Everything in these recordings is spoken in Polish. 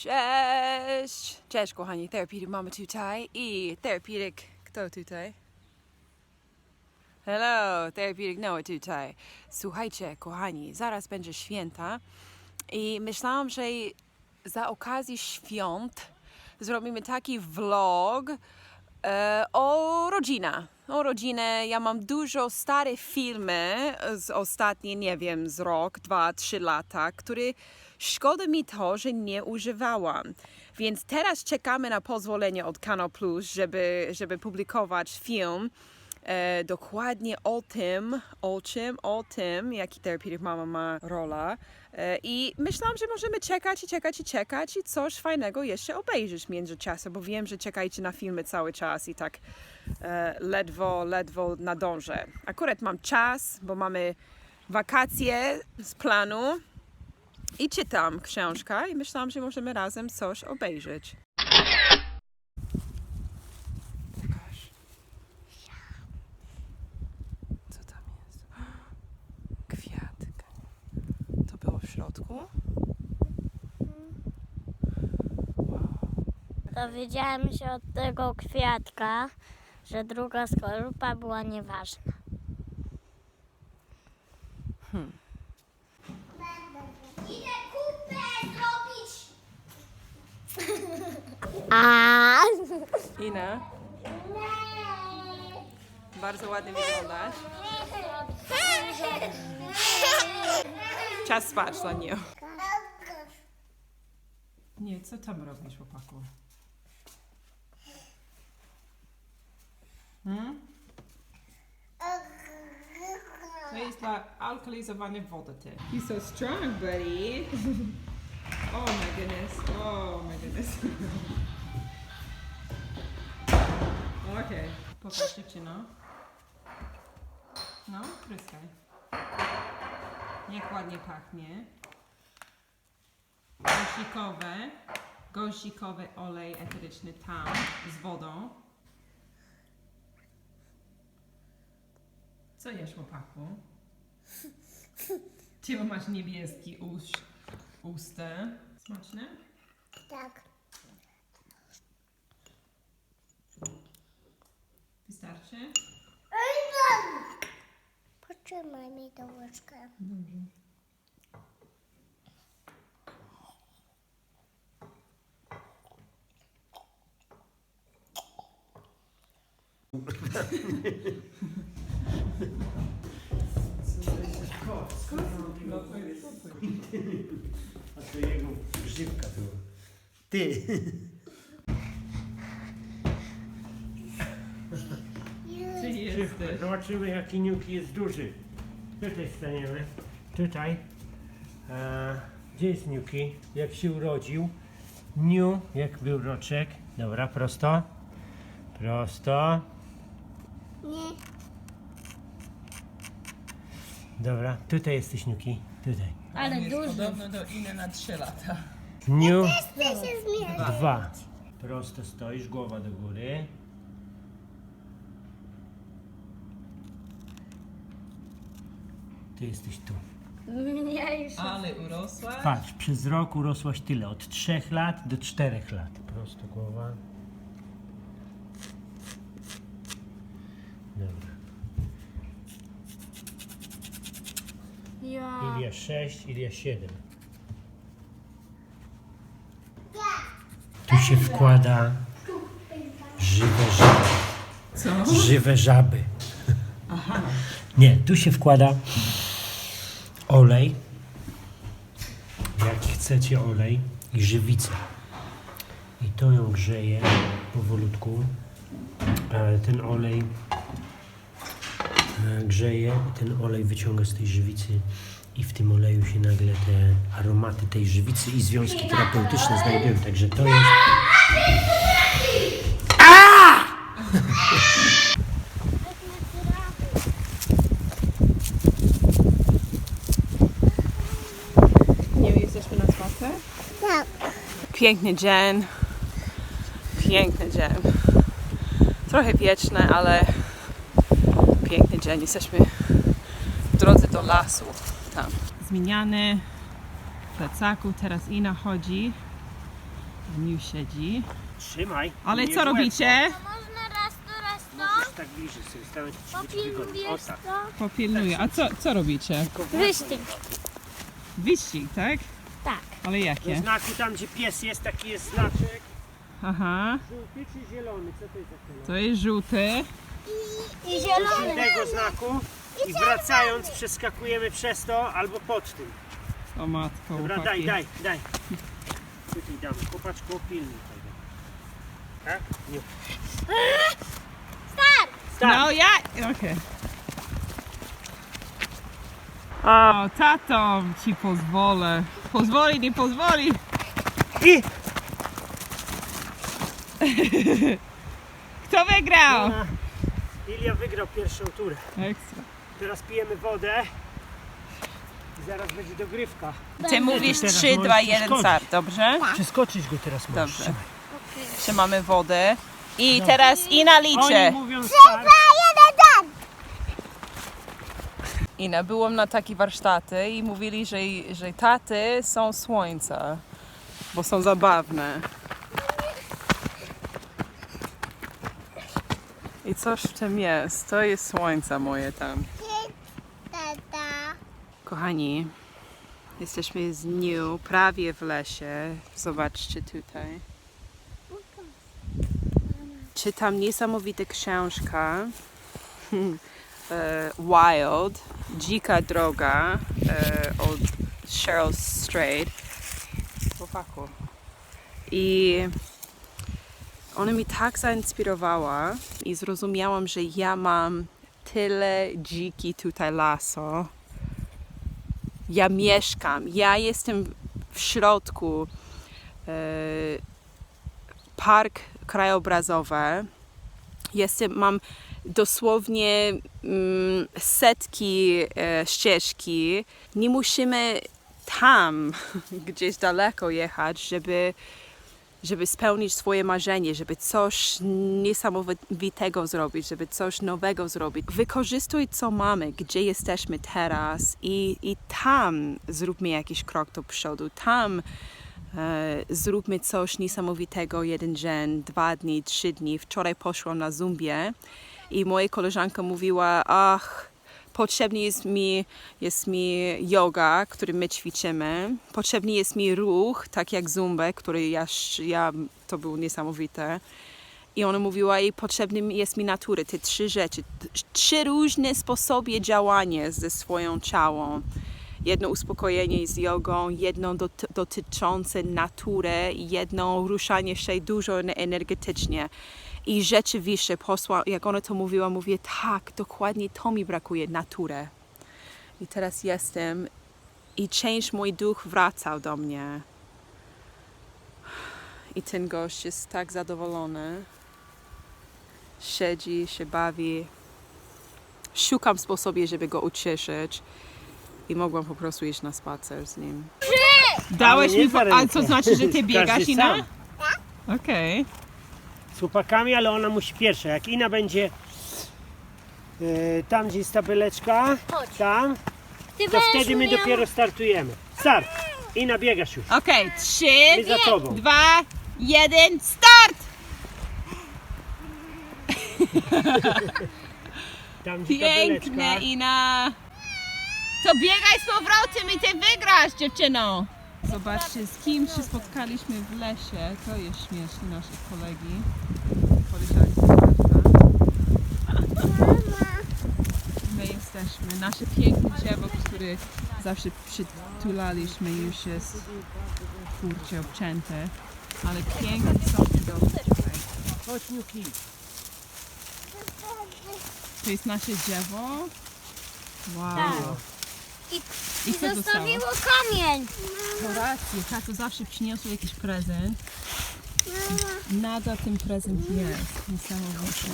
Cześć! Cześć kochani, Therapeutic mamy tutaj i Therapeutic, kto tutaj? Hello, Therapeutic Noah tutaj. Słuchajcie kochani, zaraz będzie święta i myślałam, że za okazji świąt zrobimy taki vlog e, o rodzinę. O rodzinę. Ja mam dużo stare filmy z ostatnie, nie wiem, z rok, dwa, trzy lata, które szkoda mi to, że nie używałam. Więc teraz czekamy na pozwolenie od Kanal Plus, żeby, żeby publikować film e, dokładnie o tym, o czym, o tym, jaki Therapeutic Mama ma rola. E, I myślałam, że możemy czekać i czekać i czekać i coś fajnego jeszcze obejrzeć w międzyczasie, bo wiem, że czekajcie na filmy cały czas i tak e, ledwo, ledwo nadążę. Akurat mam czas, bo mamy wakacje z planu i czytam książkę i myślałam, że możemy razem coś obejrzeć. Pokaż. Co tam jest? Kwiatek. To było w środku? Dowiedziałem się od tego kwiatka, że druga skorupa była nieważna. Idę A Ina, bardzo ładnie wyglądasz. Czas spać dla niej. Nie, co tam robisz, chłopaku? Hmm? To jest dla alkalizowania wody, ty. You're so strong, buddy. Oh my goodness. Oh my goodness. Okej. Popatrz, dziewczyno. No, pryskaj. Jak ładnie pachnie. Gąsikowe, gąsikowy olej eteryczny tam z wodą. Co jesz, chłopaku? Czemu masz niebieski ust, usta? Smaczne? Tak. Wystarczy? Potrzymaj mi tą łyżkę. A to jego grzybka była. Ty! Ty jesteś. Zobaczymy jaki niuki jest duży. Tutaj staniemy. Tutaj. A, gdzie jest niuki? Jak się urodził? Niu, jak był roczek. Dobra, prosto. Prosto. Nie. Dobra, tutaj jesteś niuki. Tutaj. ale jest duży. podobno do Iny na 3 lata. Niu. Chcę się zmierzyć. Dwa. Prosto stoisz, głowa do góry. Ty jesteś tu. Mniejszy. Ale urosła. Patrz, przez rok urosłaś tyle, od 3 lat do 4 lat. Prosto głowa. Dobra. Ja. Ilia 6, Ilia 7. Tu się wkłada żywe żaby. Co? Żywe żaby. Nie, tu się wkłada olej. Jaki chcecie olej i żywicę. I to ją grzeje powolutku. Ten olej e, grzeje, ten olej wyciąga z tej żywicy i w tym oleju się nagle te aromaty tej żywicy i związki terapeutyczne znajdują. Także to jest Nie jesteśmy na spacer? Tak. Piękny dzień. Piękny dzień. Trochę wieczny, ale piękny dzień. Jesteśmy w drodze do lasu. Tam. Zmieniany plecaku. Teraz Ina chodzi Niu siedzi. Trzymaj. Ale co w robicie? Można raz to, raz o. Możesz tak bliżej sobie tak. to? Popilnuję. A co, co robicie? Wyścig. Wyścig, tak? Tak. Ale Do jakie? znaku tam, gdzie pies jest, taki jest znaczek. Aha, Żółty czy zielony? Co to jest za kolor? to jest żółty. I Do zielony. żółtego znaku i wracając przeskakujemy przez to albo pod tym. O matko, Dobra, daj, chłopaki. daj, daj. Tutaj damy. Chłopaczku, pilnuj tego. Tak? Nie. Start! Start! No ja... Okej. O, tato ci pozwolę. Pozwoli, nie pozwoli. I Kto wygrał? Ilia- wygrał pierwszą turę. Ekstra. Teraz pijemy wodę. I zaraz będzie dogrywka. Ty mówisz teraz 3, możesz 2, 1 przeskoczyć. start, dobrze? Przeskoczyć go teraz możesz. Dobrze. Trzymamy wodę. I teraz Ina Oni liczy. mówią start. Ina, byłam na takie warsztaty i mówili, że, że taty są słońca, bo są zabawne. I coś w tym jest. To jest słońce moje tam. Kochani, jesteśmy z New, prawie w lesie. Zobaczcie tutaj. Czytam niesamowite książka e, Wild, Dzika Droga e, od Cheryl Strayed. Chłopaku. I ona mi tak zainspirowała i zrozumiałam, że ja mam tyle dziki tutaj laso. Ja mieszkam, ja jestem w środku. E, park krajobrazowy. Jestem, mam dosłownie mm, setki e, ścieżki. Nie musimy tam gdzieś daleko jechać, żeby, żeby spełnić swoje marzenie, żeby coś niesamowitego zrobić, żeby coś nowego zrobić. Wykorzystuj, co mamy, gdzie jesteśmy teraz i, i tam zróbmy jakiś krok do przodu. Tam e, zróbmy coś niesamowitego, jeden dzień, dwa dni, trzy dni. Wczoraj poszłam na Zumbię i moja koleżanka mówiła, ach, potrzebny jest mi, jest mi yoga, który my ćwiczymy. Potrzebny jest mi ruch, tak jak zumbę, który ja, ja to było niesamowite. I ona mówiła, i potrzebny jest mi natury, te trzy rzeczy, trzy różne sposoby działania ze swoją ciałą. Jedno uspokojenie z jogą, jedno dot, dotyczące natury, jedno ruszanie się dużo ener- energetycznie. I rzeczywiście, posła, jak ona to mówiła, mówię, tak, dokładnie to mi brakuje, naturę. I teraz jestem i część mój duch wracał do mnie. I ten gość jest tak zadowolony. Siedzi, się bawi. Szukam sposobu, żeby go ucieszyć. I mogłam po prostu iść na spacer z nim. Dałeś mi... Po... A to znaczy, że ty biegasz, Ina? sam. Okej. Z chłopakami, ale ona musi pierwsza. Jak Ina będzie e, tam, gdzie jest tabeleczka, Chodź. tam, Ty to będziesz wtedy my umiał- dopiero startujemy. Start! Ina, biegasz już. Okej, trzy, My za tobą. dwa, jeden, start! Tam, gdzie Piękne, tabeleczka. Ina! To biegaj z powrotem i ty wygrasz, dziewczyno! Zobaczcie, z kim się spotkaliśmy w lesie. To jest śmieszne, nasze kolegi. Prawda? My jesteśmy. Nasze piękne drzewo, które zawsze przytulaliśmy, już jest kurczę obcięte. Ale piękne są widoki tutaj. Chodź. To jest nasze drzewo. Wow. Tak. I co zostawiło kamień. To rację, tato zawsze przyniosł jakiś prezent. Nadal ten prezent jest. Niesamowite.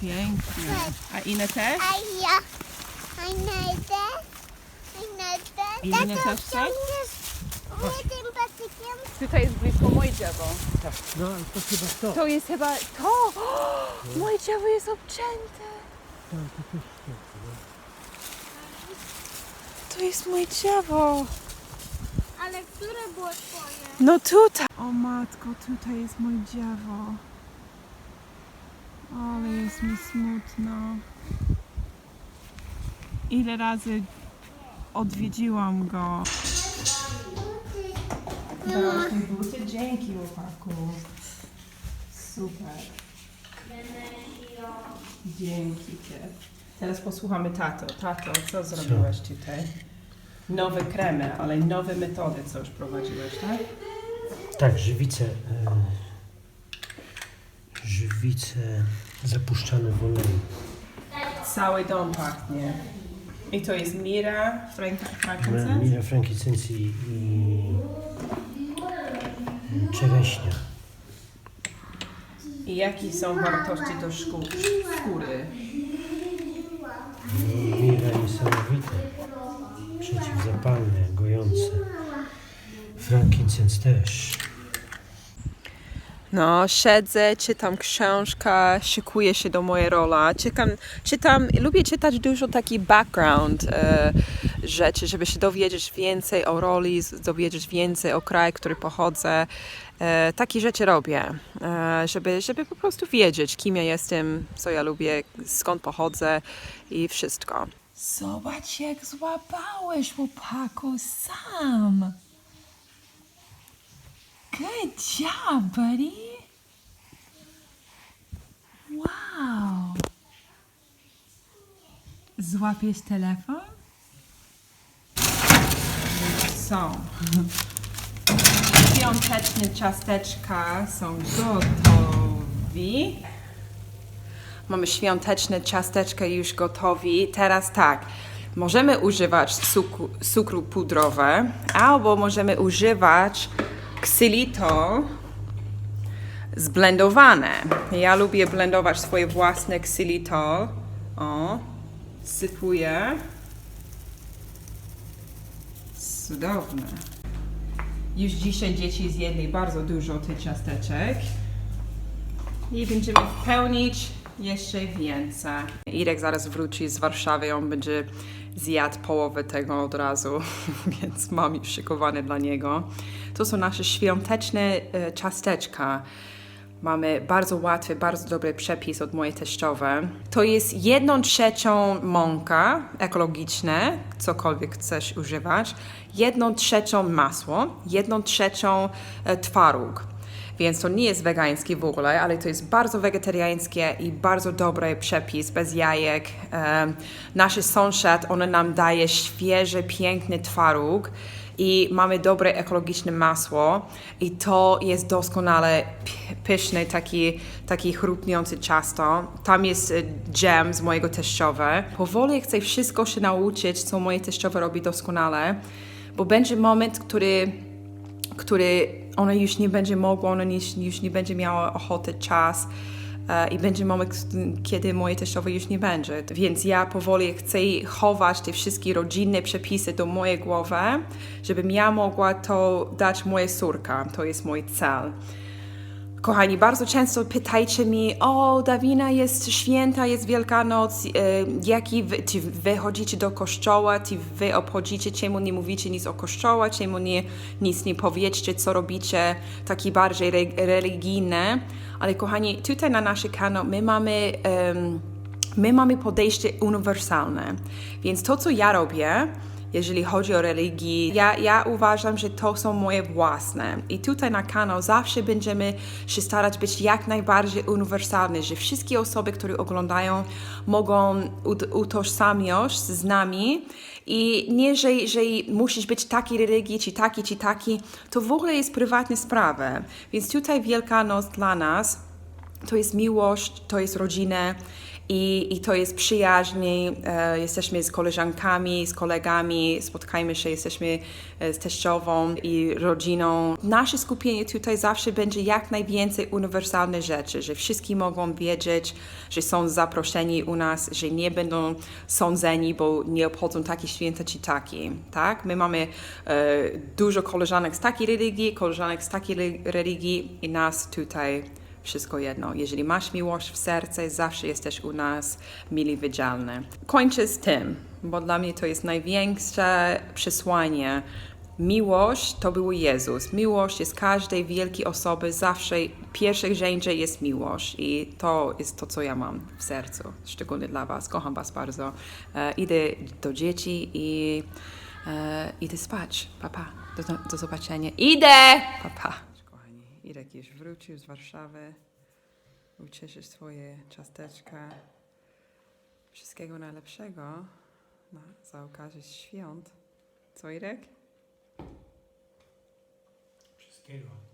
Pięknie. A Ina też? A ja. A. A. I Ina też chce? Ciągniesz mnie tym patykiem. Tutaj jest blisko moje drzewo. Tak, no ale to chyba to. To jest chyba to! Moje drzewo jest obcięte. Tam, to też no. to jest moje drzewo. Ale które było twoje? No tutaj. O matko, tutaj jest moje drzewo. Ale jest mi smutno. Ile razy odwiedziłam go. Dałaś mi buty? Dzięki, chłopaku. Super. Dzięki Cię. Teraz posłuchamy tato. Tato, co zrobiłeś tutaj? Nowe kremy, ale nowe metody, co już prowadziłeś, tak? Tak, żywice. E, żywice zapuszczane w oleju. Cały dom pachnie. I to jest mira, frank-? Mira i czereśnia. I jakie są wartości do szkół, skóry? Mira niesamowite. Przeciwzapalne, gojące. Frankincense też. No, siedzę, czytam książkę, szykuję się do mojej rola. Czytam, czytam lubię czytać dużo taki background e, rzeczy, żeby się dowiedzieć więcej o roli, dowiedzieć więcej o kraju, który pochodzę. E, takie rzeczy robię, e, żeby, żeby po prostu wiedzieć, kim ja jestem, co ja lubię, skąd pochodzę i wszystko. Zobacz, jak złapałeś, chłopaku, sam. Good job, buddy. Wow. Złapiesz telefon? Są. Świąteczne ciasteczka są gotowi. Mamy świąteczne ciasteczka już gotowi. Teraz tak. Możemy używać cukru, cukru pudrowe, albo możemy używać ksylitol zblendowane. Ja lubię blendować swoje własne ksylitol. O, sypuję. Cudowne. Już dzisiaj dzieci zjedli bardzo dużo tych ciasteczek. I będziemy pełnić jeszcze więcej. Irek zaraz wróci z Warszawy, on będzie zjadł połowę tego od razu, więc mam już szykowane dla niego. To są nasze świąteczne e, ciasteczka. Mamy bardzo łatwy, bardzo dobry przepis od mojej teściowej. To jest jedną trzecią mąka ekologiczne, cokolwiek chcesz używać, jedną trzecią masło, jedną trzecią e, twaróg. Więc to nie jest wegańskie w ogóle, ale to jest bardzo wegetariańskie i bardzo dobry przepis, bez jajek. Um, nasz sąsiad, on nam daje świeży, piękny twaróg i mamy dobre ekologiczne masło i to jest doskonale pyszne, taki, taki chrupniący ciasto. Tam jest e, dżem z mojego teściowe. Powoli chcę wszystko się nauczyć, co moje teściowe robi doskonale, bo będzie moment, który który ona już nie będzie mogła, ona już, już nie będzie miała ochoty, czas i będzie moment, kiedy moje teściowe już nie będzie. Więc ja powoli chcę chować te wszystkie rodzinne przepisy do mojej głowy, żebym ja mogła to dać mojej córka. To jest mój cel. Kochani, bardzo często pytajcie mi, o Dawina, jest święta, jest Wielkanoc, e, jaki wy, do kościoła, czy wy obchodzicie, czemu nie mówicie nic o kościoła, czemu nie, nic nie powiecie, co robicie, takie bardziej re, religijne. Ale kochani, tutaj na naszym kanał my mamy... my mamy podejście uniwersalne. Więc to, co ja robię, jeżeli chodzi o religię, ja, ja uważam, że to są moje własne. I tutaj na kanał zawsze będziemy się starać być jak najbardziej uniwersalne, że wszystkie osoby, które oglądają, mogą ut- utożsamiać z nami. I nie, że, że musisz być takiej religii, czy taki, czy taki, to w ogóle jest prywatna sprawa. Więc tutaj Wielkanoc dla nas to jest miłość, to jest rodzina i, i to jest przyjaźń. E, jesteśmy z koleżankami, z kolegami, spotkajmy się, jesteśmy e, z teściową i rodziną. Nasze skupienie tutaj zawsze będzie jak najwięcej uniwersalnych rzeczy, że wszyscy mogą wiedzieć, że są zaproszeni u nas, że nie będą sądzeni, bo nie obchodzą takie święta czy taki, tak? My mamy e, dużo koleżanek z takiej religii, koleżanek z takiej re- religii i nas tutaj wszystko jedno. Jeżeli masz miłość w sercu, zawsze jesteś u nas mili widzialny. Kończę z tym, bo dla mnie to jest największe przesłanie. Miłość to był Jezus. Miłość jest każdej wielkiej osoby, zawsze pierwszych rzędzie jest miłość i to jest to, co ja mam w sercu, szczególnie dla Was. Kocham Was bardzo. E, idę do dzieci i e, idę spać. Papa, pa. do, do zobaczenia. Idę! Papa. Pa. Irek już wrócił z Warszawy. Ucieszy swoje ciasteczka. Wszystkiego najlepszego na, za świąt. Co, Irek? Wszystkiego.